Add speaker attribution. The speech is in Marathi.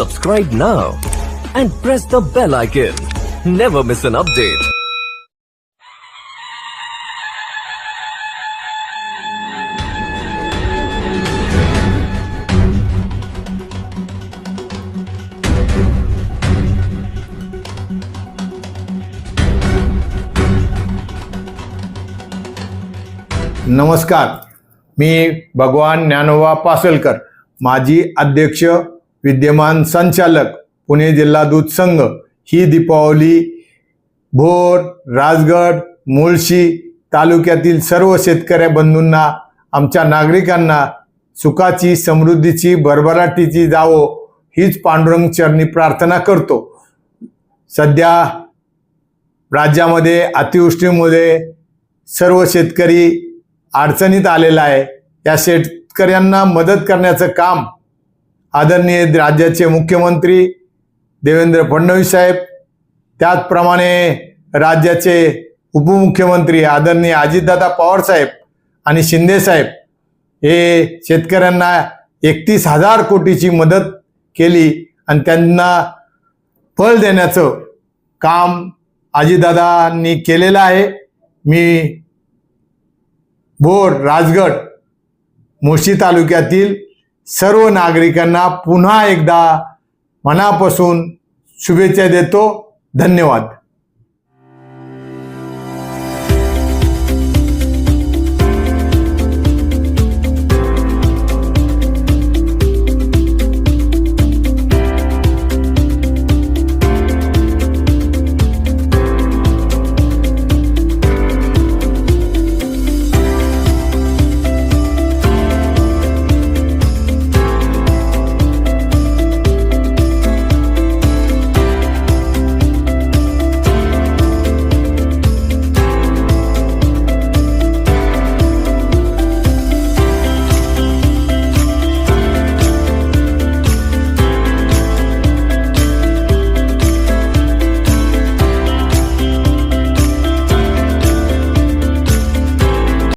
Speaker 1: Subscribe now and press the bell icon. Never miss an update.
Speaker 2: नमस्कार मी भगवान ज्ञानोबा पासलकर माजी अध्यक्ष विद्यमान संचालक पुणे जिल्हा दूध संघ. ही दीपावली भोर राजगड मुळशी तालुक्यातील सर्व शेतकऱ्या बंधूंना आमच्या नागरिकांना सुखाची समृद्धीची भरभराटीची जावो हीच पांडुरंग चरणी प्रार्थना करतो. सध्या राज्यामध्ये अतिवृष्टीमुळे सर्व शेतकरी अडचणीत आलेला आहे. या शेतकऱ्यांना मदत करण्याचं काम आदरणीय राज्याचे मुख्यमंत्री देवेंद्र फडणवीस साहेब त्याचप्रमाणे राज्याचे उपमुख्यमंत्री आदरणीय अजितदादा पवार साहेब आणि शिंदे साहेब हे शेतकऱ्यांना एकतीस हजार कोटीची मदत केली आणि त्यांना फळ देण्याचं काम अजितदादांनी केलेलं आहे. मी भोर राजगड मुळशी तालुक्यातील सर्व नागरिकांना पुन्हा एकदा मनापासून शुभेच्छा देतो. धन्यवाद.